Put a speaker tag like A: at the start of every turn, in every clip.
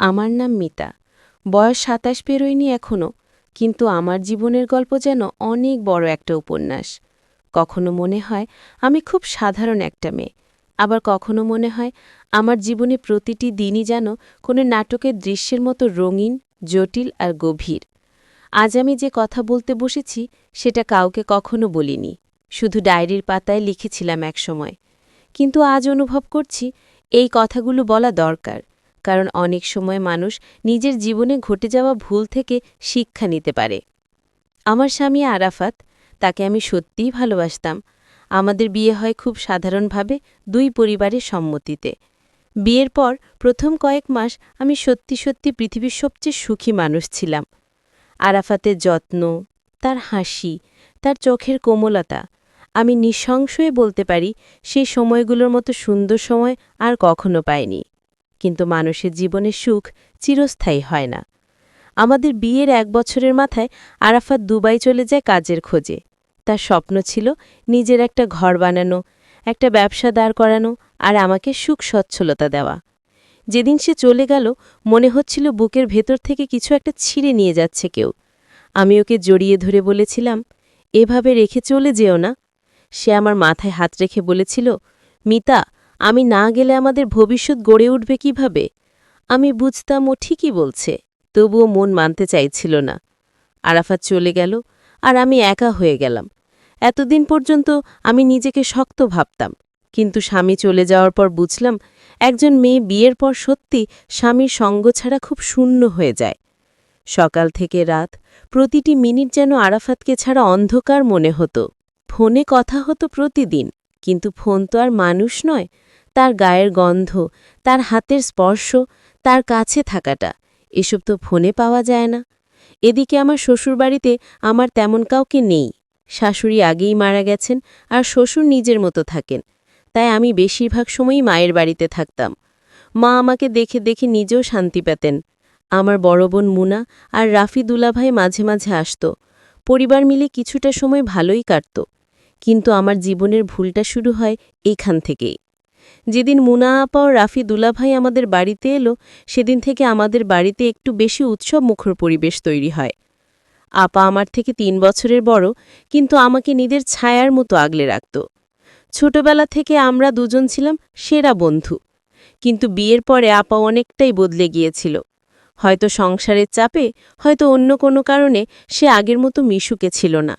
A: আমার নাম মিতা। বয়স সাতাশ পেরোয়নি এখনও কিন্তু আমার জীবনের গল্প যেন অনেক বড় একটা উপন্যাস। কখনো মনে হয় আমি খুব সাধারণ একটা মেয়ে, আবার কখনো মনে হয় আমার জীবনে প্রতিটি দিনই যেন কোনো নাটকের দৃশ্যের মতো রঙিন, জটিল আর গভীর। আজ আমি যে কথা বলতে বসেছি, সেটা কাউকে কখনো বলিনি, শুধু ডায়েরির পাতায় লিখেছিলাম একসময়। কিন্তু আজ অনুভব করছি এই কথাগুলো বলা দরকার। কারণ অনেক সময় মানুষ নিজের জীবনে ঘটে যাওয়া ভুল থেকে শিক্ষা নিতে পারে। আমার স্বামী আরাফাত, তাকে আমি সত্যিই ভালোবাসতাম। আমাদের বিয়ে হয় খুব সাধারণভাবে দুই পরিবারের সম্মতিতে। বিয়ের পর প্রথম কয়েক মাস আমি সত্যি সত্যি পৃথিবীর সবচেয়ে সুখী মানুষ ছিলাম। আরাফাতের যত্ন, তার হাসি, তার চোখের কোমলতা, আমি নিঃসংশয়ে বলতে পারি সেই সময়গুলোর মতো সুন্দর সময় আর কখনো পাইনি। কিন্তু মানুষের জীবনে সুখ চিরস্থায়ী হয় না। আমাদের বিয়ের এক বছরের মাথায় আরাফাত দুবাই চলে যায় কাজের খোঁজে। তার স্বপ্ন ছিল নিজের একটা ঘর বানানো, একটা ব্যবসা দাঁড় করানো আর আমাকে সুখ সচ্ছলতা দেওয়া। যেদিন সে চলে গেল, মনে হচ্ছিল বুকের ভেতর থেকে কিছু একটা ছিঁড়ে নিয়ে যাচ্ছে কেউ। আমি ওকে জড়িয়ে ধরে বলেছিলাম, এভাবে রেখে চলে যেও না। সে আমার মাথায় হাত রেখে বলেছিল, মিতা আমি না গেলে আমাদের ভবিষ্যৎ গড়ে উঠবে কীভাবে? আমি বুঝতাম ও ঠিকই বলছে, তবুও মন মানতে চাইছিল না। আরাফাত চলে গেল, আর আমি একা হয়ে গেলাম। এতদিন পর্যন্ত আমি নিজেকে শক্ত ভাবতাম, কিন্তু স্বামী চলে যাওয়ার পর বুঝলাম, একজন মেয়ে বিয়ের পর সত্যি স্বামীর সঙ্গ ছাড়া খুব শূন্য হয়ে যায়। সকাল থেকে রাত, প্রতিটি মিনিট যেন আরাফাতকে ছাড়া অন্ধকার মনে হতো। ফোনে কথা হতো প্রতিদিন, কিন্তু ফোন তো আর মানুষ নয় তার গায়ের গন্ধ, তার হাতের স্পর্শ, তার কাছে থাকাটা। এসব তো ফোনে পাওয়া যায় না। এদিকে আমার শ্বশুরবাড়িতে আমার তেমন কাউকে নেই। শাশুড়ি আগেই মারা গেছেন আর শ্বশুর নিজের মতো থাকেন। তাই আমি বেশিরভাগ সময়ই মায়ের বাড়িতে থাকতাম। মা আমাকে দেখে দেখে নিজেও শান্তি পেতেন। আমার বড় বোন মুনা আর রাফি দুলাভাই মাঝে মাঝে আসত। পরিবার মিলে কিছুটা সময় ভালোই কাটত। কিন্তু আমার জীবনের ভুলটা শুরু হয় এখান থেকেই। যেদিন মুনা আপা ও রাফি দুলাভাই আমাদের বাড়িতে এলো, সেদিন থেকে আমাদের বাড়িতে একটু বেশি উৎসব মুখর পরিবেশ তৈরি হয়। আপা আমার থেকে তিন বছরের বড়, কিন্তু আমাকে নিজের ছায়ার মতো আগলে রাখত। ছোটবেলা থেকে আমরা দুজন ছিলাম সেরা বন্ধু। কিন্তু বিয়ের পরে আপা অনেকটাই বদলে গিয়েছিল। হয়তো সংসারের চাপে, হয়তো অন্য কোনো কারণে সে আগের মতো মিশুকে ছিল না।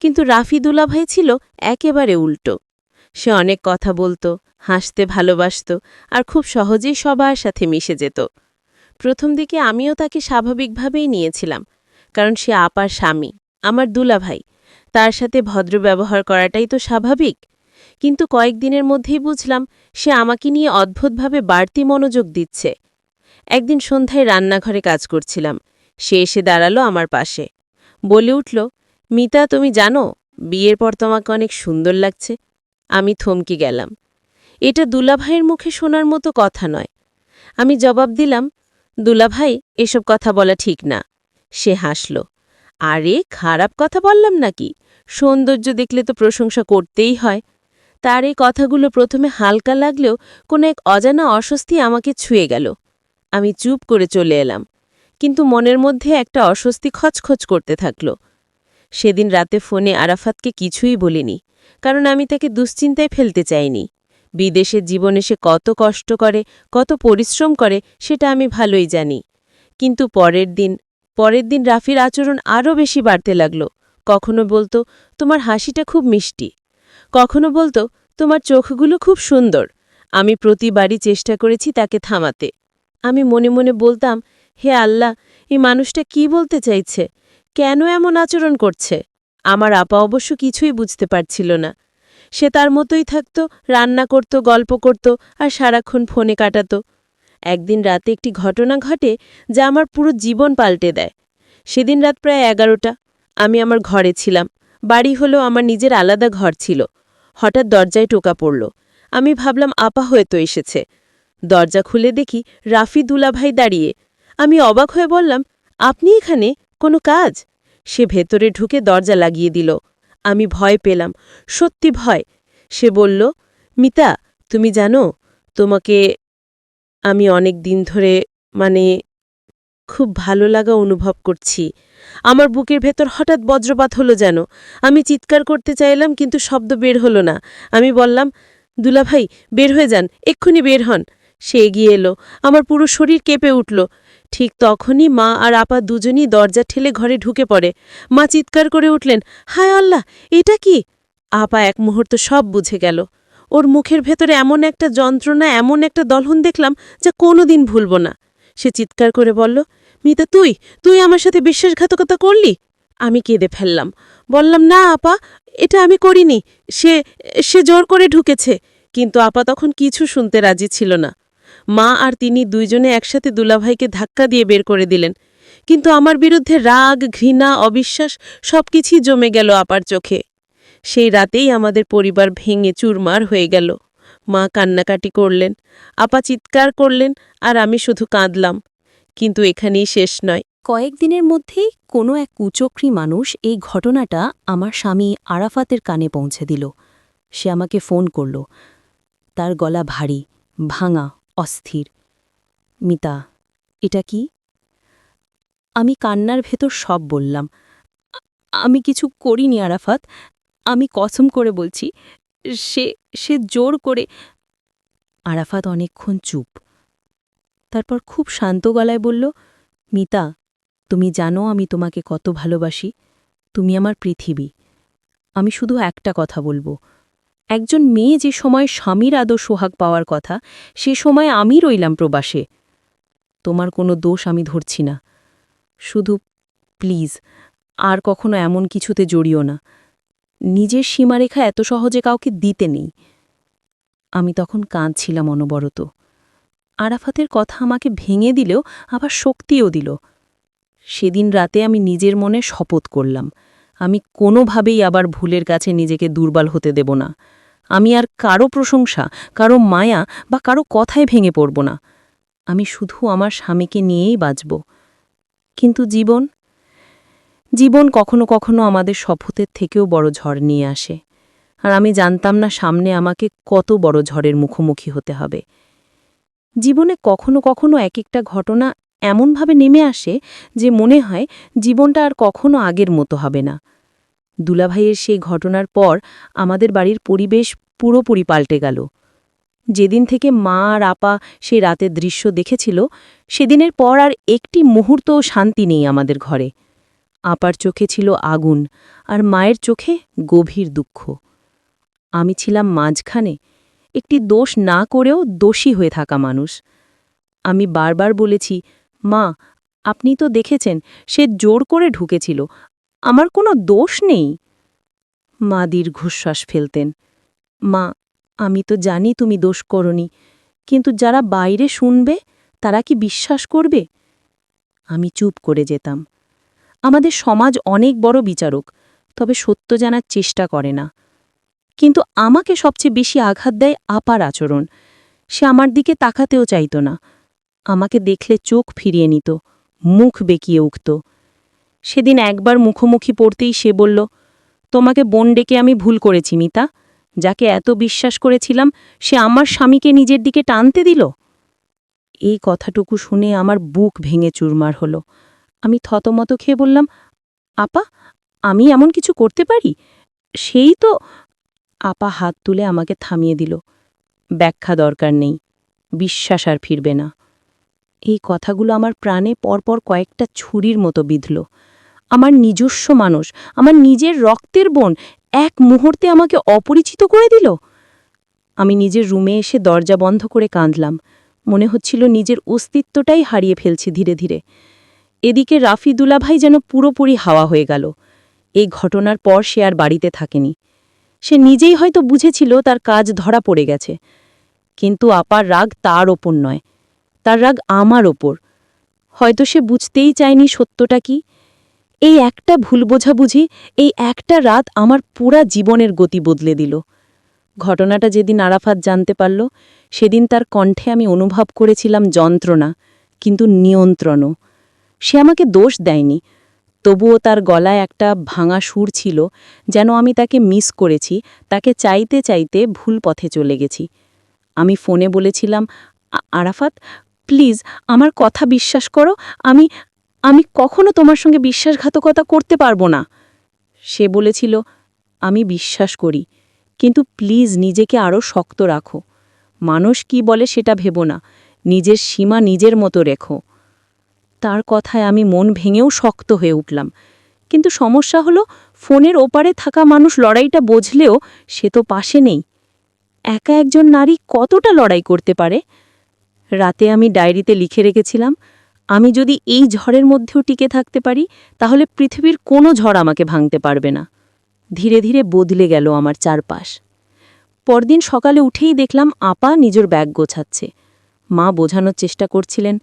A: কিন্তু রাফিদুল্লা ভাই ছিল একেবারে উল্টো। সে অনেক কথা বলতো হাসতে ভালোবাসত আর খুব সহজেই সবার সাথে মিশে যেত। প্রথম দিকে আমিও তাকে স্বাভাবিকভাবেই নিয়েছিলাম, কারণ সে আপার স্বামী, আমার দুলাভাই। তার সাথে ভদ্র ব্যবহার করাটাই তো স্বাভাবিক। কিন্তু কয়েকদিনের মধ্যেই বুঝলাম, সে আমাকে নিয়ে অদ্ভুতভাবে বাড়তি মনোযোগ দিচ্ছে। একদিন সন্ধ্যায় রান্নাঘরে কাজ করছিলাম। সে এসে দাঁড়াল আমার পাশে। বলে উঠল, মিতা, তুমি জানো, বিয়ের পর তোমাকে অনেক সুন্দর লাগছে। আমি থমকে গেলাম। এটা দুলাভাইয়ের মুখে শোনার মতো কথা নয়। আমি জবাব দিলাম, দুলাভাই, এসব কথা বলা ঠিক না। সে হাসল। আরে, খারাপ কথা বললাম নাকি? সৌন্দর্য দেখলে তো প্রশংসা করতেই হয়। তার এই কথাগুলো প্রথমে হালকা লাগলেও কোনো এক অজানা অস্বস্তি আমাকে ছুঁয়ে গেল। আমি চুপ করে চলে এলাম, কিন্তু মনের মধ্যে একটা অস্বস্তি খচখচ করতে থাকল। সেদিন রাতে ফোনে আরাফাতকে কিছুই বলিনি, কারণ আমি তাকে দুশ্চিন্তায় ফেলতে চাইনি। বিদেশের জীবনে সে কত কষ্ট করে, কত পরিশ্রম করে, সেটা আমি ভালোই জানি। কিন্তু পরের দিন পরের দিন রাফির আচরণ আরও বেশি বাড়তে লাগল। কখনো বলতো, তোমার হাসিটা খুব মিষ্টি। কখনো বলতো, তোমার চোখগুলো খুব সুন্দর। আমি প্রতিবারই চেষ্টা করেছি তাকে থামাতে। আমি মনে মনে বলতাম, হে আল্লাহ, এই মানুষটা কি বলতে চাইছে? কেন এমন আচরণ করছে? আমার আপা অবশ্য কিছুই বুঝতে পারছিল না। সে তার মতোই থাকত, রান্না করত, গল্প করত আর সারাক্ষণ ফোনে কাটাত। একদিন রাতে একটি ঘটনা ঘটে যা আমার পুরো জীবন পাল্টে দেয়। সেদিন রাত প্রায় এগারোটা। আমি আমার ঘরে ছিলাম। বাড়ি হলেও আমার নিজের আলাদা ঘর ছিল। হঠাৎ দরজায় টোকা পড়ল। আমি ভাবলাম, আপা হয়তো এসেছে। দরজা খুলে দেখি রাফি দুলাভাই দাঁড়িয়ে। আমি অবাক হয়ে বললাম, আপনি এখানে? কোনো কাজ? সে ভেতরে ঢুকে দরজা লাগিয়ে দিল। আমি ভয় পেলাম। সত্যি ভয়। সে বলল, মিতা, তুমি জানো, তোমাকে আমি অনেক দিন ধরে মানে খুব ভালো লাগা অনুভব করছি। আমার বুকের ভেতর হঠাৎ বজ্রপাত হলো যেন। আমি চিৎকার করতে চাইলাম, কিন্তু শব্দ বের হলো না। আমি বললাম, দুলাভাই, বের হয়ে যান, এক্ষুনি বের হন। সে এগিয়ে এলো। আমার পুরো শরীর কেঁপে উঠল। ঠিক তখনই মা আর আপা দুজনই দরজা ঠেলে ঘরে ঢুকে পড়ে। মা চিৎকার করে উঠলেন, হায় আল্লাহ, এটা কি? আপা এক মুহূর্ত সব বুঝে গেল। ওর মুখের ভেতরে এমন একটা যন্ত্রণা, এমন একটা দলহন দেখলাম যা কোনোদিন ভুলব না। সে চিৎকার করে বলল, মিতা, তুই তুই আমার সাথে বিশ্বাসঘাতকতা করলি? আমি কেঁদে ফেললাম। বললাম, না, আপা, এটা আমি করিনি। সে সে জোর করে ঢুকেছে। কিন্তু আপা তখন কিছু শুনতে রাজি ছিল না। মা আর তিনি দুইজনে একসাথে দুলাভাইকে ধাক্কা দিয়ে বের করে দিলেন। কিন্তু আমার বিরুদ্ধে রাগ, ঘৃণা, অবিশ্বাস সবকিছুই জমে গেল আপার চোখে। সেই রাতেই আমাদের পরিবার ভেঙে চুরমার হয়ে গেল। মা কান্নাকাটি করলেন, আপা চিৎকার করলেন আর আমি শুধু কাঁদলাম। কিন্তু এখানেই শেষ নয়।
B: কয়েকদিনের মধ্যেই কোনো এক কুচক্রী মানুষ এই ঘটনাটা আমার স্বামী আরাফাতের কানে পৌঁছে দিল। সে আমাকে ফোন করল। তার গলা ভারী, ভাঙা অস্থির। মিতা, এটা কি? আমি কান্নার ভেতর সব বললাম। আমি কিছু করিনি, আরাফাত। আমি কসম করে বলছি, সে সে জোর করে আরাফাত অনেকক্ষণ চুপ। তারপর খুব শান্ত গলায় বলল, মিতা, তুমি জানো আমি তোমাকে কত ভালোবাসি। তুমি আমার পৃথিবী। আমি শুধু একটা কথা বলব। একজন মেয়ে যে সময় স্বামীর আদর সোহাগ পাওয়ার কথা, সে সময় আমি রইলাম প্রবাসে। তোমার কোনো দোষ আমি ধরছি না। শুধু প্লিজ, আর কখনো এমন কিছুতে জড়িও না। নিজের সীমারেখা এত সহজে কাউকে দিতে নেই। আমি তখন কাঁদছিলাম অনবরত। আরাফাতের কথা আমাকে ভেঙে দিলেও আবার শক্তিও দিল। সেদিন রাতে আমি নিজের মনে শপথ করলাম। আমি কোনোভাবেই আবার ভুলের কাছে নিজেকে দুর্বল হতে দেব না। আমি আর কারও প্রশংসা, কারও মায়া বা কারও কথায় ভেঙে পড়ব না। আমি শুধু আমার স্বামীকে নিয়েই বাঁচব। কিন্তু জীবন? জীবন কখনো কখনো আমাদের শপথের থেকেও বড় ঝড় নিয়ে আসে। আর আমি জানতাম না সামনে আমাকে কত বড় ঝড়ের মুখোমুখি হতে হবে। জীবনে কখনো কখনো এক একটা ঘটনা এমনভাবে নেমে আসে যে মনে হয় জীবনটা আর কখনো আগের মতো হবে না। দুলাভাইয়ের সেই ঘটনার পর আমাদের বাড়ির পরিবেশ পুরোপুরি পাল্টে গেল। যেদিন থেকে মা আর আপা সেই রাতের দৃশ্য দেখেছিল, সেদিনের পর আর একটি মুহূর্তও শান্তি নেই আমাদের ঘরে। আপার চোখে ছিল আগুন আর মায়ের চোখে গভীর দুঃখ। আমি ছিলাম মাঝখানে, একটি দোষ না করেও দোষী হয়ে থাকা মানুষ। আমি বারবার বলেছি, মা, আপনি তো দেখেছেন, সে জোর করে ঢুকেছিল আমার কোনো দোষ নেই। মা দীর্ঘশ্বাস ফেলতেন। মা, আমি তো জানি তুমি দোষ করনি, কিন্তু যারা বাইরে শুনবে, তারা কি বিশ্বাস করবে? আমি চুপ করে যেতাম। আমাদের সমাজ অনেক বড় বিচারক, তবে সত্য জানার চেষ্টা করে না। কিন্তু আমাকে সবচেয়ে বেশি আঘাত দেয় আপার আচরণ। সে আমার দিকে তাকাতেও চাইত না। আমাকে দেখলে চোখ ফিরিয়ে নিত, মুখ বেঁকিয়ে উঠত। সেদিন একবার মুখোমুখি পড়তেই সে বলল, তোমাকে বোন ডেকে আমি ভুল করেছি, মিতা। যাকে এত বিশ্বাস করেছিলাম, সে আমার স্বামীকে নিজের দিকে টানতে দিল? এই কথাটুকু শুনে আমার বুক ভেঙে চুরমার হলো। আমি থতমত খেয়ে বললাম, আপা, আমি এমন কিছু করতে পারি? সেই তো। আপা হাত তুলে আমাকে থামিয়ে দিল। ব্যাখ্যা দরকার নেই, বিশ্বাস আর ফিরবে না। এই কথাগুলো আমার প্রাণে পরপর কয়েকটা ছুরির মতো বিঁধল। আমার নিজস্ব মানুষ, আমার নিজের রক্তের বোন এক মুহূর্তে আমাকে অপরিচিত করে দিল। আমি নিজের রুমে এসে দরজা বন্ধ করে কাঁদলাম। মনে হচ্ছিল নিজের অস্তিত্বটাই হারিয়ে ফেলছি ধীরে ধীরে। এদিকে রাফিদুল্লা ভাই যেন পুরোপুরি হাওয়া হয়ে গেল। এই ঘটনার পর সে আর বাড়িতে থাকেনি। সে নিজেই হয়তো বুঝেছিল তার কাজ ধরা পড়ে গেছে। কিন্তু আপার রাগ তার ওপর নয়, তার রাগ আমার ওপর। হয়তো সে বুঝতেই চায়নি সত্যটা কি এই একটা ভুল বোঝাবুঝি, এই একটা রাত আমার পুরা জীবনের গতি বদলে দিল। ঘটনাটা যেদিন আরাফাত জানতে পারল, সেদিন তার কণ্ঠে আমি অনুভব করেছিলাম যন্ত্রণা, কিন্তু নিয়ন্ত্রণও। সে আমাকে দোষ দেয়নি, তবুও তার গলায় একটা ভাঙা সুর ছিল যেন আমি তাকে মিস করেছি, তাকে চাইতে চাইতে ভুল পথে চলে গেছি। আমি ফোনে বলেছিলাম আরাফাত, প্লিজ আমার কথা বিশ্বাস করো, আমি আমি কখনো তোমার সঙ্গে বিশ্বাসঘাতকতা করতে পারব না। সে বলেছিল, আমি বিশ্বাস করি, কিন্তু প্লিজ নিজেকে আরও শক্ত রাখো। মানুষ কি বলে সেটা ভেবো না, নিজের সীমা নিজের মতো রেখো। তার কথায় আমি মন ভেঙেও শক্ত হয়ে উঠলাম, কিন্তু সমস্যা হলো ফোনের ওপারে থাকা মানুষ লড়াইটা বুঝলেও সে তো পাশে নেই। একা একজন নারী কতটা লড়াই করতে পারে? রাতে আমি ডায়েরিতে লিখে রেখেছিলাম আমি যদি এই ঝড়ের মধ্যেও টিকে থাকতে পারি, তাহলে পৃথিবীর কোনো ঝড় আমাকে ভাঙতে পারবে না। ধীরে ধীরে বদলে গেল আমার চারপাশ। পরদিন সকালে উঠেই দেখলাম আপা নিজের ব্যাগ গোছাচ্ছে। মা বোঝানোর চেষ্টা করছিলেন,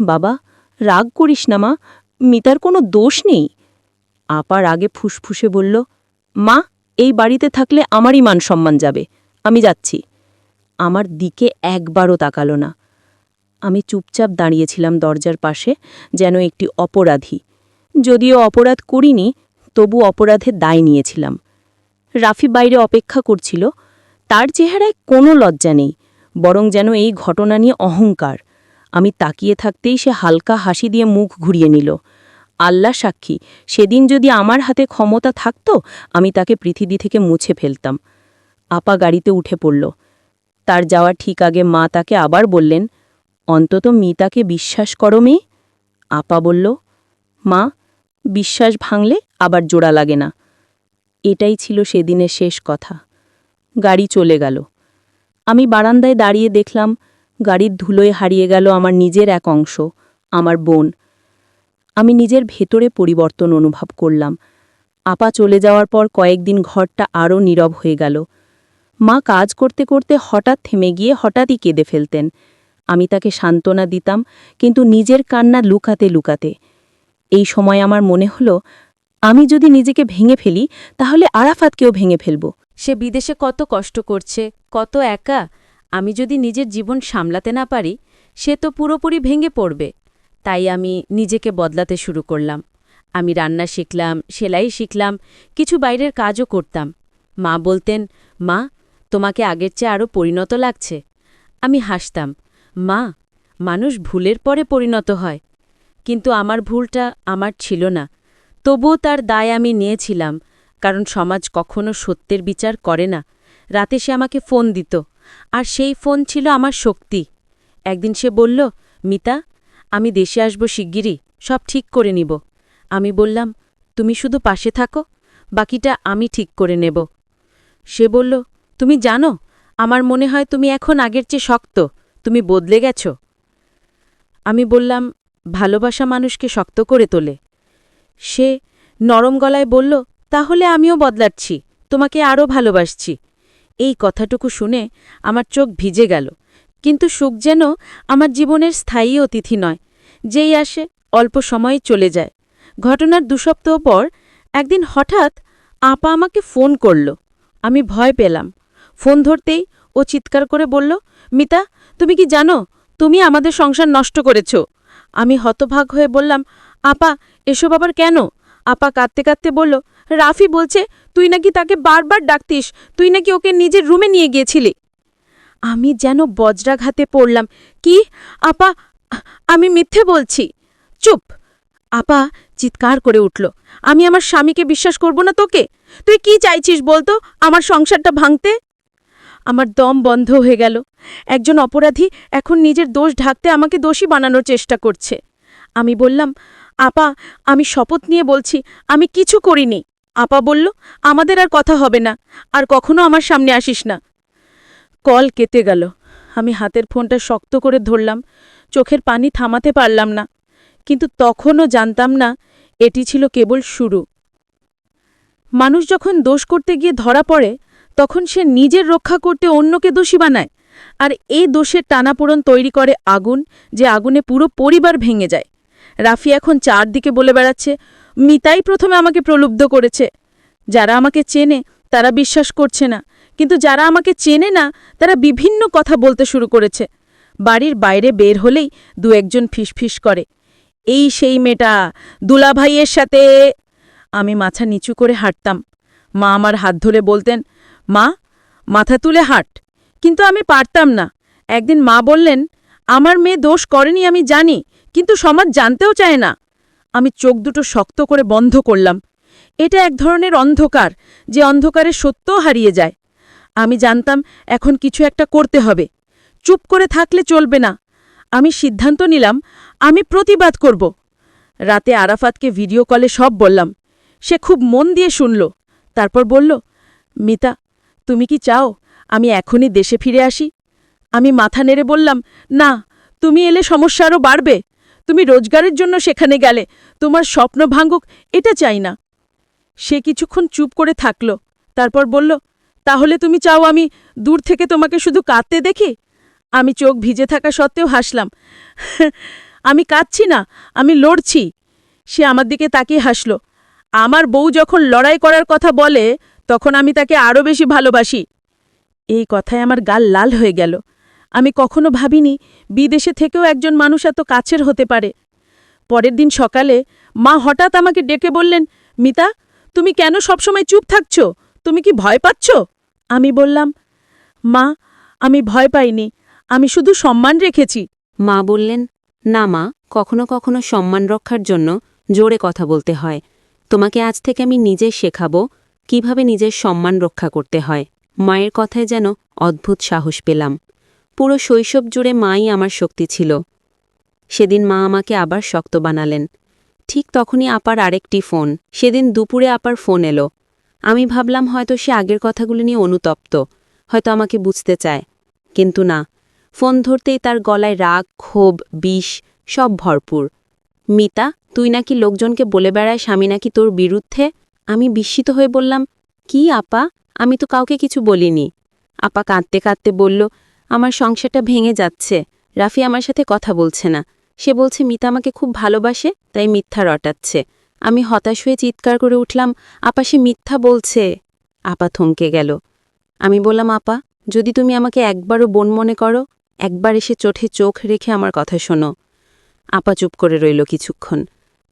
B: বাবা, রাগ করিস না মা, মিতার কোনো দোষ নেই। আপার আগে ফুসফুসে বলল, মা, এই বাড়িতে থাকলে আমারই মান সম্মান যাবে, আমি যাচ্ছি। আমার দিকে একবারও তাকালো না। আমি চুপচাপ দাঁড়িয়েছিলাম দরজার পাশে, যেন একটি অপরাধী। যদিও অপরাধ করিনি, তবু অপরাধের দায় নিয়েছিলাম। রাফি বাইরে অপেক্ষা করছিল, তার চেহারায় কোনো লজ্জা নেই, বরং যেন এই ঘটনা নিয়ে অহংকার। আমি তাকিয়ে থাকতেই সে হালকা হাসি দিয়ে মুখ ঘুরিয়ে নিল। আল্লাহ সাক্ষী, সেদিন যদি আমার হাতে ক্ষমতা থাকত, আমি তাকে পৃথিবী থেকে মুছে ফেলতাম। আপা গাড়িতে উঠে পড়ল। তার যাওয়ার ঠিক আগে মা তাকে আবার বললেন অন্তত মিতাকে বিশ্বাস করো মেয়ে। আপা বলল, মা, বিশ্বাস ভাঙলে আবার জোড়া লাগে না। এটাই ছিল সেদিনের শেষ কথা। গাড়ি চলে গেল। আমি বারান্দায় দাঁড়িয়ে দেখলাম, গাড়ির ধুলোয় হারিয়ে গেল আমার নিজের এক অংশ, আমার বোন। আমি নিজের ভেতরে পরিবর্তন অনুভব করলাম। আপা চলে যাওয়ার পর কয়েকদিন ঘরটা আরও নীরব হয়ে গেল। মা কাজ করতে করতে হঠাৎ থেমে গিয়ে হঠাৎই কেঁদে ফেলতেন। আমি তাকে সান্ত্বনা দিতাম, কিন্তু নিজের কান্না লুকাতে লুকাতে। এই সময় আমার মনে হলো, আমি যদি নিজেকে ভেঙে ফেলি, তাহলে আরাফাতকেও ভেঙে ফেলব।
C: সে বিদেশে কত কষ্ট করছে, কত একা। আমি যদি নিজের জীবন সামলাতে না পারি, সে তো পুরোপুরি ভেঙে পড়বে। তাই আমি নিজেকে বদলাতে শুরু করলাম। আমি রান্না শিখলাম, সেলাই শিখলাম, কিছু বাইরের কাজও করতাম। মা বলতেন, মা, তোমাকে আগের চেয়ে আরও পরিণত লাগছে। আমি হাসতাম। মা, মানুষ ভুলের পরে পরিণত হয়। কিন্তু আমার ভুলটা আমার ছিল না। তবুও তার দায় আমি নিয়েছিলাম, কারণ সমাজ কখনো সত্যের বিচার করে না। রাতে সে আমাকে ফোন দিত, আর সেই ফোন ছিল আমার শক্তি। একদিন সে বলল, মিতা, আমি দেশে আসব শিগগিরই, সব ঠিক করে নিব। আমি বললাম, তুমি শুধু পাশে থাকো, বাকিটা আমি ঠিক করে নেব। সে বলল, তুমি জানো, আমার মনে হয় তুমি এখন আগের চেয়ে শক্ত। তুমি বদলে গেছ? আমি বললাম, ভালোবাসা মানুষকে শক্ত করে তোলে। সে নরম গলায় বলল, তাহলে আমিও বদলাচ্ছি, তোমাকে আরও ভালোবাসছি। এই কথাটুকু শুনে আমার চোখ ভিজে গেল। কিন্তু সুখ যেন আমার জীবনের স্থায়ী অতিথি নয়, যেই আসে অল্প সময়ে চলে যায়। ঘটনার দুসপ্তাহ পর একদিন হঠাৎ আপা আমাকে ফোন করল। আমি ভয় পেলাম। ফোন ধরতেই ও চিৎকার করে বলল, মিতা, তুমি কি জানো? তুমি আমাদের সংসার নষ্ট করেছ। আমি হতভাগ হয়ে বললাম, আপা, এসব আবার কেন? আপা কাঁদতে কাঁদতে বলল, রাফি বলছে, তুই নাকি তাকে বারবার ডাকতিস, তুই নাকি ওকে নিজের রুমে নিয়ে গিয়েছিলি। আমি যেন বজ্রাঘাতে পড়লাম, কি? আপা, আমি মিথ্যে বলছি। চুপ! আপা চিৎকার করে উঠল, আমি আমার স্বামীকে বিশ্বাস করব না তোকে? তুই কি চাইছিস বলতো, আমার সংসারটা ভাঙতে? আমার দম বন্ধ হয়ে গেল। একজন অপরাধী এখন নিজের দোষ ঢাকতে আমাকে দোষী বানানোর চেষ্টা করছে। আমি বললাম, আপা, আমি শপথ নিয়ে বলছি, আমি কিছু করিনি। আপা বলল, আমাদের আর কথা হবে না, আর কখনো আমার সামনে আসিস না। কল কেটে গেল। আমি হাতের ফোনটা শক্ত করে ধরলাম, চোখের পানি থামাতে পারলাম না। কিন্তু তখনও জানতাম না, এটি ছিল কেবল শুরু। মানুষ যখন দোষ করতে গিয়ে ধরা পড়ে তখন সে নিজের রক্ষা করতে অন্যকে দোষী বানায়। আর এই দোষের টানাপোড়ন তৈরি করে আগুন, যে আগুনে পুরো পরিবার ভেঙে যায়। রাফি এখন চারদিকে বলে বেড়াচ্ছে, মিতাই প্রথমে আমাকে প্রলুব্ধ করেছে। যারা আমাকে চেনে, তারা বিশ্বাস করছে না। কিন্তু যারা আমাকে চেনে না, তারা বিভিন্ন কথা বলতে শুরু করেছে। বাড়ির বাইরে বের হলেই দু একজন ফিসফিস করে, এই সেই মেয়েটা, দুলাভাইয়ের সাথে আমি মাথা নিচু করে হাঁটতাম। মা আমার হাত ধরে বলতেন মা, মাথা তুলে হাঁট। কিন্তু আমি পারতাম না। একদিন মা বললেন, আমার মেয়ে দোষ করেনি আমি জানি, কিন্তু সমাজ জানতেও চায় না। আমি চোখ দুটো শক্ত করে বন্ধ করলাম। এটা এক ধরনের অন্ধকার, যে অন্ধকারে সত্যও হারিয়ে যায়। আমি জানতাম এখন কিছু একটা করতে হবে। চুপ করে থাকলে চলবে না। আমি সিদ্ধান্ত নিলাম, আমি প্রতিবাদ করব। রাতে আরাফাতকে ভিডিও কলে সব বললাম। সে খুব মন দিয়ে শুনল। তারপর বলল, মিতা তুমি কি চাও আমি এখনই দেশে ফিরে আসি? আমি মাথা নেড়ে বললাম, না, তুমি এলে সমস্যা আরও বাড়বে। তুমি রোজগারের জন্য সেখানে গেলে, তোমার স্বপ্ন ভাঙ্গুক এটা চাই না। সে কিছুক্ষণ চুপ করে থাকল, তারপর বলল, তাহলে তুমি চাও আমি দূর থেকে তোমাকে শুধু কাঁদতে দেখি? আমি চোখ ভিজে থাকা সত্ত্বেও হাসলাম আমি কাঁদছি না, আমি লড়ছি। সে আমার দিকে তাকিয়ে হাসল, আমার বউ যখন লড়াই করার কথা বলে তখন আমি তাকে আরও বেশি ভালোবাসি। এই কথায় আমার গাল লাল হয়ে গেল। আমি কখনো ভাবিনি বিদেশে থেকেও একজন মানুষ এত কাছের হতে পারে। পরের দিন সকালে মা হঠাৎ আমাকে ডেকে বললেন, মিতা, তুমি কেন সবসময় চুপ থাকছ? তুমি কি ভয় পাচ্ছ? আমি বললাম, মা, আমি ভয় পাইনি। আমি শুধু সম্মান রেখেছি।
D: মা বললেন, না মা, কখনো কখনো সম্মান রক্ষার জন্য জোরে কথা বলতে হয়। তোমাকে আজ থেকে আমি নিজে শেখাবো কীভাবে নিজের সম্মান রক্ষা করতে হয়। মায়ের কথায় যেন অদ্ভুত সাহস পেলাম। পুরো শৈশব জুড়ে মাই আমার শক্তি ছিল। সেদিন মা আমাকে আবার শক্ত বানালেন। ঠিক তখনই আপার আরেকটি ফোন। সেদিন দুপুরে আপার ফোন এলো। আমি ভাবলাম হয়তো সে আগের কথাগুলো নিয়ে অনুতপ্ত। হয়তো আমাকে বুঝতে চায়। কিন্তু না। ফোন ধরতেই তার গলায় রাগ, ক্ষোভ, বিষ সব ভরপুর। মিতা, তুই নাকি লোকজনকে বলে বেড়ায় স্বামী নাকি তোর বিরুদ্ধে? আমি বিস্মিত হয়ে বললাম, কি আপা? আমি তো কাউকে কিছু বলিনি। আপা কাঁদতে কাঁদতে বলল, আমার সংসারটা ভেঙে যাচ্ছে। রাফি আমার সাথে কথা বলছে না। সে বলছে, মিতা আমাকে খুব ভালোবাসে, তাই মিথ্যা রটাচ্ছে। আমি হতাশ হয়ে চিৎকার করে উঠলাম, আপা, সে মিথ্যা বলছে। আপা থমকে গেল। আমি বললাম, আপা, যদি তুমি আমাকে একবারও বোন মনে করো, একবার এসে চোখে চোখ রেখে আমার কথা শোনো। আপা চুপ করে রইল কিছুক্ষণ।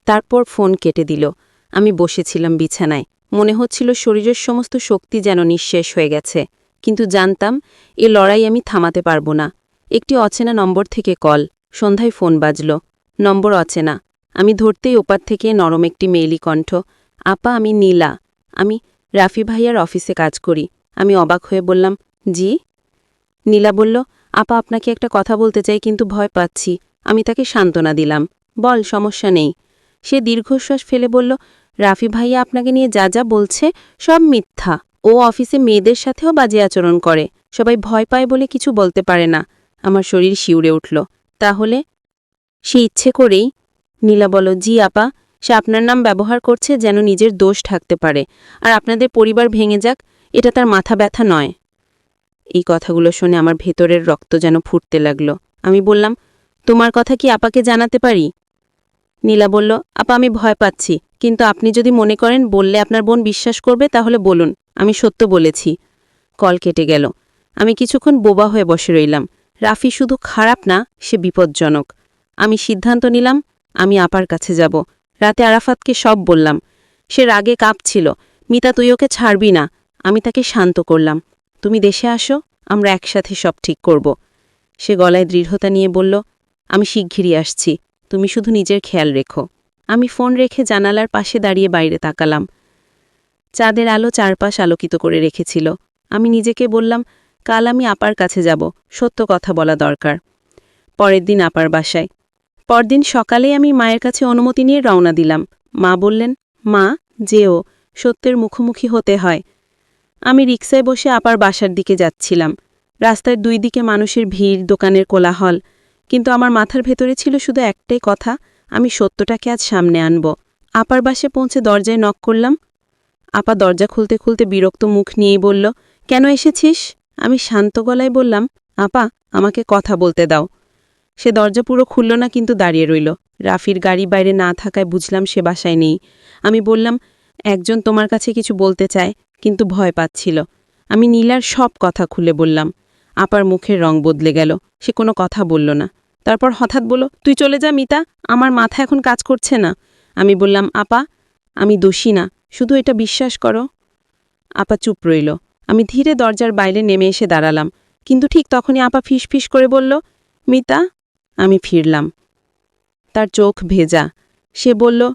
D: তারপর ফোন কেটে দিল। আমি বসেছিলাম বিছানায়। মনে হচ্ছিল শরীরের সমস্ত শক্তি যেন নিঃশেষ হয়ে গেছে। কিন্তু জানতাম, এ লড়াই আমি থামাতে পারব না। একটি অচেনা নম্বর থেকে কল। সন্ধ্যায় ফোন বাজল। নম্বর অচেনা। আমি ধরতেই ওপার থেকে নরম একটি মেইলি কণ্ঠ, আপা, আমি নীলা। আমি রাফি ভাইয়ার অফিসে কাজ করি। আমি অবাক হয়ে বললাম, জি? নীলা বলল, আপা, আপনাকে একটা কথা বলতে চাই, কিন্তু ভয় পাচ্ছি। আমি তাকে সান্ত্বনা দিলাম। বল, সমস্যা নেই। সে দীর্ঘশ্বাস ফেলে বলল রাফি ভাইয়া আপনাকে নিয়ে যা যা বলছে সব মিথ্যা। ও অফিসে মেয়েদের সাথেও বাজে আচরণ করে। সবাই ভয় পায় বলে কিছু বলতে পারে না। আমার শরীর শিউরে উঠল। তাহলে? সে ইচ্ছে করেই। নীলা বল জি, আপা। সে আপনার নাম ব্যবহার করছে যেন নিজের দোষ থাকতে পারে। আর আপনাদের পরিবার ভেঙে যাক, এটা তার মাথা ব্যথা নয়। এই কথাগুলো শুনে আমার ভেতরের রক্ত যেন ফুটতে লাগল। আমি বললাম, তোমার কথা কি আপাকে জানাতে পারি? নীলা বলল, আপা, আমি ভয় পাচ্ছি। কিন্তু আপনি যদি মনে করেন বললে আপনার বোন বিশ্বাস করবে, তাহলে বলুন, আমি সত্য বলেছি। কল কেটে গেল। আমি কিছুক্ষণ বোবা হয়ে বসে রইলাম। রাফি শুধু খারাপ না, সে বিপজ্জনক। আমি সিদ্ধান্ত নিলাম, আমি আপার কাছে যাব। রাতে আরাফাতকে সব বললাম। সে রাগে কাঁপছিল। মিতা, তুই ওকে ছাড়বি না। আমি তাকে শান্ত করলাম। তুমি দেশে আসো, আমরা একসাথে সব ঠিক করব। সে গলায় দৃঢ়তা নিয়ে বলল, আমি শিগগিরই আসছি। তুমি শুধু নিজের খেয়াল রেখো। আমি ফোন রেখে জানালার পাশে দাঁড়িয়ে বাইরে তাকালাম। চাঁদের আলো চারপাশ আলোকিত করে রেখেছিল। আমি নিজেকে বললাম, কাল আমি আপার কাছে যাব, সত্য কথা বলা দরকার। পরের দিন আপার বাসায়। পরদিন সকালে আমি মায়ের কাছে অনুমতি নিয়ে রওনা দিলাম। মা বললেন, মা, যেও, সত্যের মুখোমুখি হতে হয়। আমি রিকশায় বসে আপার বাসার দিকে যাচ্ছিলাম। রাস্তার দুই দিকে মানুষের ভিড়, দোকানের কোলাহল, কিন্তু আমার মাথার ভেতরে ছিল শুধু একটাই কথা আমি সত্যটাকে আজ সামনে আনব। আপার বাসে পৌঁছে দরজায় নক করলাম। আপা দরজা খুলতে খুলতে বিরক্ত মুখ নিয়েই বলল, কেন এসেছিস? আমি শান্ত গলায় বললাম, আপা, আমাকে কথা বলতে দাও। সে দরজা পুরো খুলল না, কিন্তু দাঁড়িয়ে রইল। রাফির গাড়ি বাইরে না থাকায় বুঝলাম সে বাসায় নেই। আমি বললাম, একজন তোমার কাছে কিছু বলতে চায়, কিন্তু ভয় পাচ্ছিল। আমি নীলার সব কথা খুলে বললাম। আপার মুখের রং বদলে গেল। সে কোনো কথা বলল না। তারপর হঠাৎ বলল, তুই চলে যা মিতা, আমার মাথা এখন কাজ করছে না। আমি বললাম, আপা, আমি দোষী না, শুধু এটা বিশ্বাস করো। আপা চুপ রইল। আমি ধীরে দরজার বাইরে নেমে এসে দাঁড়ালাম। কিন্তু ঠিক তখনই আপা ফিস ফিস করে বলল, মিতা, আমি ফিরলাম। তার চোখ ভেজা। সে বলল,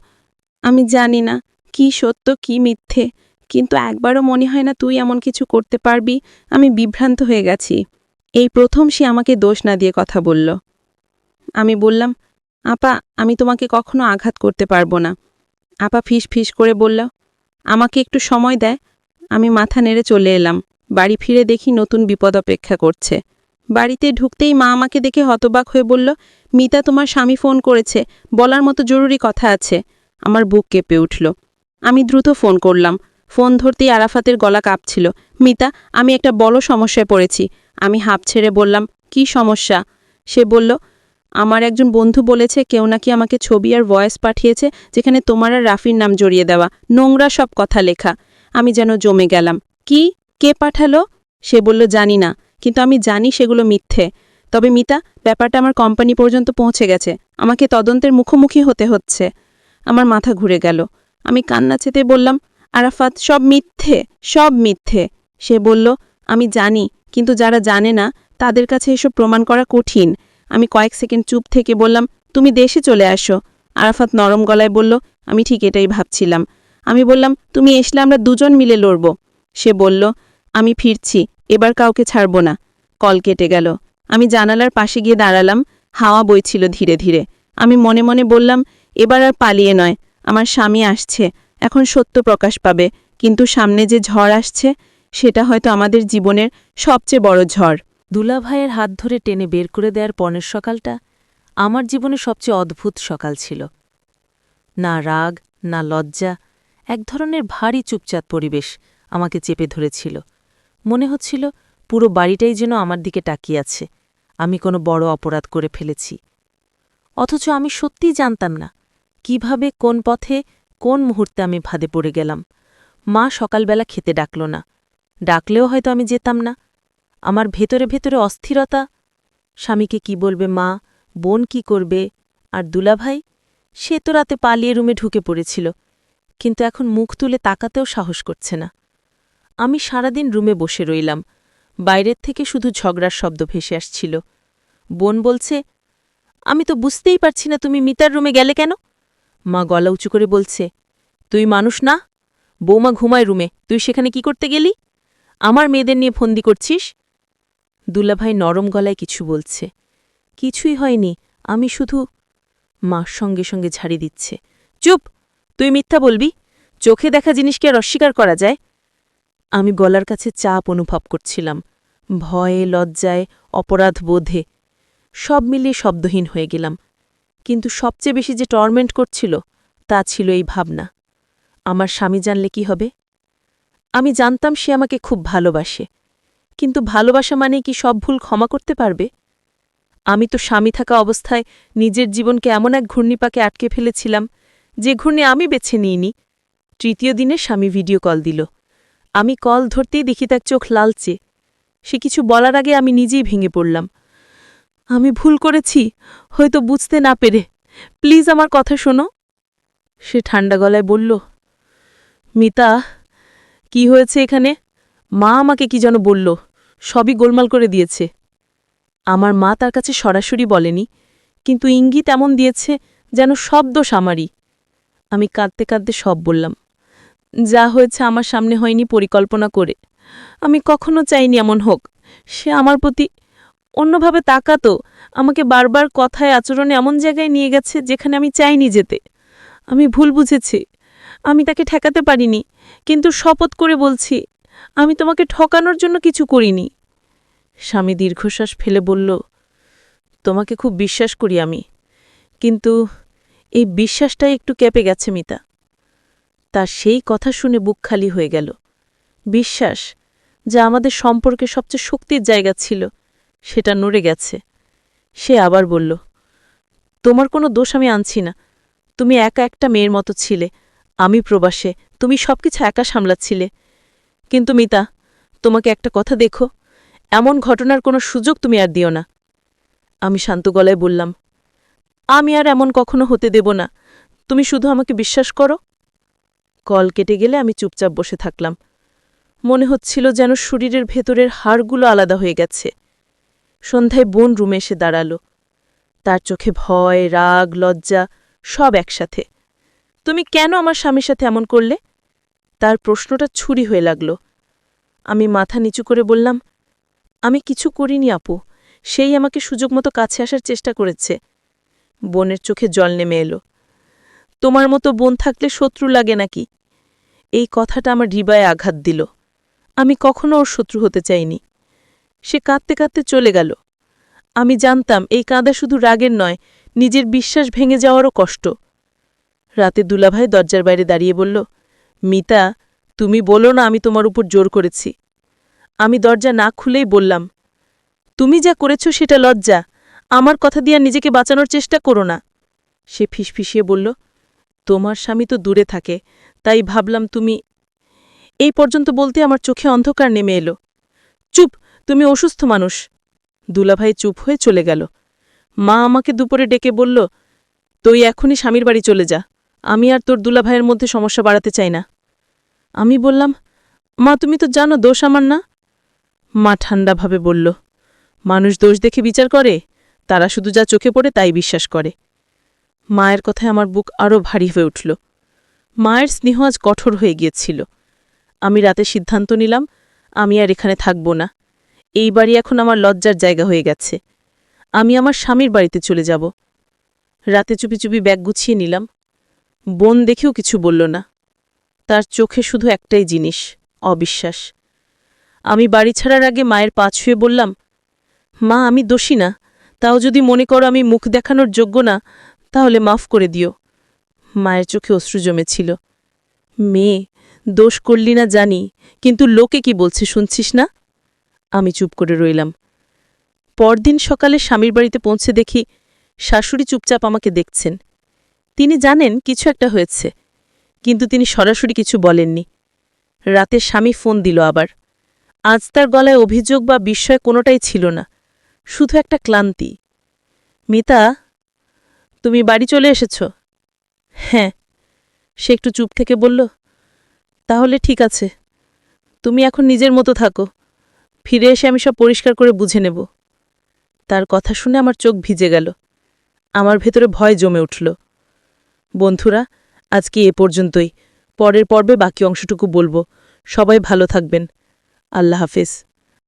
D: আমি জানি না, কি সত্য, কি মিথ্যে, কিন্তু একবারও মনে হয় না তুই এমন কিছু করতে পারবি। আমি বিভ্রান্ত হয়ে গেছি। এই প্রথম সে আমাকে দোষ না দিয়ে কথা বলল। আমি বললাম, আপা, আমি তোমাকে কখনো আঘাত করতে পারব না। আপা ফিস ফিস করে বলল, আমাকে একটু সময় দেয়, আমি মাথা নেড়ে চলে এলাম। বাড়ি ফিরে দেখি নতুন বিপদ অপেক্ষা করছে। বাড়িতে ঢুকতেই মা আমাকে দেখে হতবাক হয়ে বলল, মিতা তোমার স্বামী ফোন করেছে, বলার মতো জরুরি কথা আছে। আমার বুক কেঁপে উঠল। আমি দ্রুত ফোন করলাম। ফোন ধরতেই আরাফাতের গলা কাঁপছিল। মিতা, আমি একটা বড় সমস্যায় পড়েছি। আমি হাঁপ ছেড়ে বললাম, কি সমস্যা? সে বলল আমার একজন বন্ধু বলেছে, কেউ নাকি আমাকে ছবি আর ভয়েস পাঠিয়েছে, যেখানে তোমার আর রাফির নাম জড়িয়ে দেওয়া। নোংরা সব কথা লেখা। আমি যেন জমে গেলাম। কি? কে পাঠালো? সে বলল, জানি না। কিন্তু আমি জানি সেগুলো মিথ্যে। তবে মিতা, ব্যাপারটা আমার কোম্পানি পর্যন্ত পৌঁছে গেছে। আমাকে তদন্তের মুখোমুখি হতে হচ্ছে। আমার মাথা ঘুরে গেল। আমি কান্না চেতে বললাম, আরাফাত, সব মিথ্যে সব মিথ্যে। সে বলল, আমি জানি, কিন্তু যারা জানে না, তাদের কাছে এসব প্রমাণ করা কঠিন। আমি কয়েক সেকেন্ড চুপ থেকে বললাম, তুমি দেশে চলে আসো। আরাফাত নরম গলায় বলল, আমি ঠিক এটাই ভাবছিলাম। আমি বললাম, তুমি এসলে আমরা দুজন মিলে লড়ব। সে বলল, আমি ফিরছি, এবার কাউকে ছাড়ব না। কল কেটে গেল। আমি জানালার পাশে গিয়ে দাঁড়ালাম, হাওয়া বইছিল ধীরে ধীরে। আমি মনে মনে বললাম, এবার আর পালিয়ে নয়, আমার স্বামী আসছে, এখন সত্য প্রকাশ পাবে, কিন্তু সামনে যে ঝড় আসছে, সেটা হয়তো আমাদের জীবনের সবচেয়ে বড় ঝড়।
A: দুলাভাইয়ের হাত ধরে টেনে বের করে দেওয়ার পনেরো সকালটা আমার জীবনে সবচেয়ে অদ্ভুত সকাল ছিল। না রাগ, না লজ্জা, এক ধরনের ভারী চুপচাপ পরিবেশ আমাকে চেপে ধরেছিল। মনে হচ্ছিল পুরো বাড়িটাই যেন আমার দিকে আছে, আমি কোনো বড় অপরাধ করে ফেলেছি। অথচ আমি সত্যিই জানতাম না কীভাবে, কোন পথে, কোন মুহূর্তে আমি ভাদে পড়ে গেলাম। মা সকালবেলা খেতে ডাকল না। ডাকলেও হয়তো আমি যেতাম না। আমার ভেতরে ভেতরে অস্থিরতা। স্বামীকে কি বলবে মা? বোন কি করবে? আর দুলাভাই? সে তো রাতে পালিয়ে রুমে ঢুকে পড়েছিল, কিন্তু এখন মুখ তুলে তাকাতেও সাহস করছে না। আমি সারাদিন রুমে বসে রইলাম, বাইরের থেকে শুধু ঝগড়ার শব্দ ভেসে আসছিল। বোন বলছে, আমি তো বুঝতেই পারছি না তুমি মিতার রুমে গেলে কেন? মা গলা উঁচু করে বলছে, তুই মানুষ না? বৌমা ঘুমায় রুমে, তুই সেখানে কি করতে গেলি? আমার মেয়েদের নিয়ে ফন্দি করছিস? দুলাভাই নরম গলায় কিছু বলছে। কিছুই হয়নি, আমি শুধু মার সঙ্গে সঙ্গে ঝাড়ি দিচ্ছে। চুপ, তুই মিথ্যা বলবি? চোখে দেখা জিনিসকে আর অস্বীকার করা যায়? আমি গলার কাছে চাপ অনুভব করছিলাম। ভয়ে, লজ্জায়, অপরাধ বোধে। সব মিলিয়ে শব্দহীন হয়ে গেলাম। কিন্তু সবচেয়ে বেশি যে টর্মেন্ট করছিল, তা ছিল এই ভাবনা। আমার স্বামী জানলে কি হবে? আমি জানতাম সে আমাকে খুব ভালোবাসে। কিন্তু ভালোবাসা মানে কি সব ভুল ক্ষমা করতে পারবে? আমি তো স্বামী থাকা অবস্থায় নিজের জীবনকে এমন এক ঘূর্ণিপাকে আটকে ফেলেছিলাম, যে ঘূর্ণি আমি বেছে নিইনি। তৃতীয় দিনে স্বামী ভিডিও কল দিল। আমি কল ধরতেই দেখি তার চোখ লালচে। সে কিছু বলার আগে আমি নিজেই ভেঙে পড়লাম। আমি ভুল করেছি? হয়তো বুঝতে না পেরে। প্লিজ আমার কথা শোনো। সে ঠান্ডা গলায় বলল, মিতা, কি হয়েছে এখানে? মা আমাকে কি যেন বলল? সবই গোলমাল করে দিয়েছে। আমার মা তার কাছে সরাসরি বলেনি, কিন্তু ইঙ্গিত এমন দিয়েছে যেন সব দোষ আমারই। আমি কাঁদতে কাঁদতে সব বললাম, যা হয়েছে আমার সামনে হয়নি পরিকল্পনা করে। আমি কখনো চাইনি এমন হোক। সে আমার প্রতি অন্যভাবে তাকাতো, আমাকে বারবার কথায় আচরণে এমন জায়গায় নিয়ে গেছে যেখানে আমি চাইনি যেতে। আমি ভুল বুঝেছি। আমি তাকে ঠেকাতে পারিনি, কিন্তু শপথ করে বলছি আমি তোমাকে ঠকানোর জন্য কিছু করিনি। স্বামী দীর্ঘশ্বাস ফেলে বলল, তোমাকে খুব বিশ্বাস করি আমি, কিন্তু এই বিশ্বাসটাই একটু কেঁপে গেছে মিতা। তার সেই কথা শুনে বুক খালি হয়ে গেল। বিশ্বাস যা আমাদের সম্পর্কে সবচেয়ে শক্তির জায়গা ছিল, সেটা নড়ে গেছে। সে আবার বলল, তোমার কোনো দোষ আমি আনছি না। তুমি একা একটা মেয়ের মতো ছিলে, আমি প্রবাসে, তুমি সবকিছু একা সামলাচ্ছিলে। কিন্তু মিতা, তোমাকে একটা কথা দেখো। এমন ঘটনার কোনো সুযোগ তুমি আর দিও না। আমি শান্ত গলায় বললাম, আমি আর এমন কখনো হতে দেব না। তুমি শুধু আমাকে বিশ্বাস করো। কল কেটে গেলে আমি চুপচাপ বসে থাকলাম। মনে হচ্ছিল যেন শরীরের ভেতরের হাড়গুলো আলাদা হয়ে গেছে। সন্ধ্যায় বোন রুমে এসে দাঁড়াল। তার চোখে ভয়, রাগ, লজ্জা সব একসাথে। তুমি কেন আমার স্বামীর সাথে এমন করলে? তার প্রশ্নটা ছুরি হয়ে লাগল। আমি মাথা নিচু করে বললাম, আমি কিছু করিনি আপু, সেই আমাকে সুযোগ মতো কাছে আসার চেষ্টা করেছে। বোনের চোখে জল নেমে এলো। তোমার মতো বোন থাকলে শত্রু লাগে নাকি? এই কথাটা আমার হৃদয়ে আঘাত দিল। আমি কখনো ওর শত্রু হতে চাইনি। সে কাঁদতে কাঁদতে চলে গেল। আমি জানতাম, এই কাঁদা শুধু রাগের নয়, নিজের বিশ্বাস ভেঙে যাওয়ারও কষ্ট। রাতে দুলাভাই দরজার বাইরে দাঁড়িয়ে বলল মিতা, তুমি বলো না আমি তোমার উপর জোর করেছি। আমি দরজা না খুলেই বললাম, তুমি যা করেছ সেটা লজ্জা, আমার কথা দিয়ে নিজেকে বাঁচানোর চেষ্টা করো না। সে ফিসফিসিয়ে বলল, তোমার স্বামী তো দূরে থাকে, তাই ভাবলাম তুমি এই পর্যন্ত বলতে আমার চোখে অন্ধকার নেমে এলো। চুপ, তুমি অসুস্থ মানুষ। দুলাভাই চুপ হয়ে চলে গেল। মা আমাকে দুপুরে ডেকে বলল, তুই এখনই স্বামীর বাড়ি চলে যা। আমি আর তোর দুলা ভাইয়ের মধ্যে সমস্যা বাড়াতে চাই না। আমি বললাম, মা, তুমি তো জানো দোষ আমার না? মা ঠান্ডাভাবে বলল, মানুষ দোষ দেখে বিচার করে, তারা শুধু যা চোখে পড়ে তাই বিশ্বাস করে। মায়ের কথায় আমার বুক আরও ভারী হয়ে উঠল। মায়ের স্নেহ আজ কঠোর হয়ে গিয়েছিল। আমি রাতে সিদ্ধান্ত নিলাম, আমি আর এখানে থাকব না। এই বাড়ি এখন আমার লজ্জার জায়গা হয়ে গেছে। আমি আমার স্বামীর বাড়িতে চলে যাব। রাতে চুপি চুপি ব্যাগ গুছিয়ে নিলাম। বোন দেখেও কিছু বলল না। তার চোখে শুধু একটাই জিনিস, অবিশ্বাস। আমি বাড়ি ছাড়ার আগে মায়ের পা ছুঁয়ে বললাম, মা, আমি দোষী না। তাও যদি মনে করো আমি মুখ দেখানোর যোগ্য না, তাহলে মাফ করে দিও। মায়ের চোখে অশ্রু জমেছিল। মেয়ে, দোষ করলি না জানি, কিন্তু লোকে কি বলছে শুনছিস না? আমি চুপ করে রইলাম। পরদিন সকালে স্বামীর বাড়িতে পৌঁছে দেখি শাশুড়ি চুপচাপ আমাকে দেখছেন। তিনি জানেন কিছু একটা হয়েছে, কিন্তু তিনি সরাসরি কিছু বলেননি। রাতে স্বামী ফোন দিল আবার। আজ তার গলায় অভিযোগ বা বিস্ময় কোনোটাই ছিল না, শুধু একটা ক্লান্তি। মিতা, তুমি বাড়ি চলে এসেছ? হ্যাঁ সে একটু চুপ থেকে বলল, তাহলে ঠিক আছে, তুমি এখন নিজের মতো থাকো, ফিরে এসে আমি সব পরিষ্কার করে বুঝে নেব। তার কথা শুনে আমার চোখ ভিজে গেল, আমার ভেতরে ভয় জমে উঠল। বন্ধুরা আজকে এ পর্যন্তই। পরের পর্বে বাকি অংশটুকু বলব। সবাই ভালো থাকবেন। আল্লাহ হাফেজ।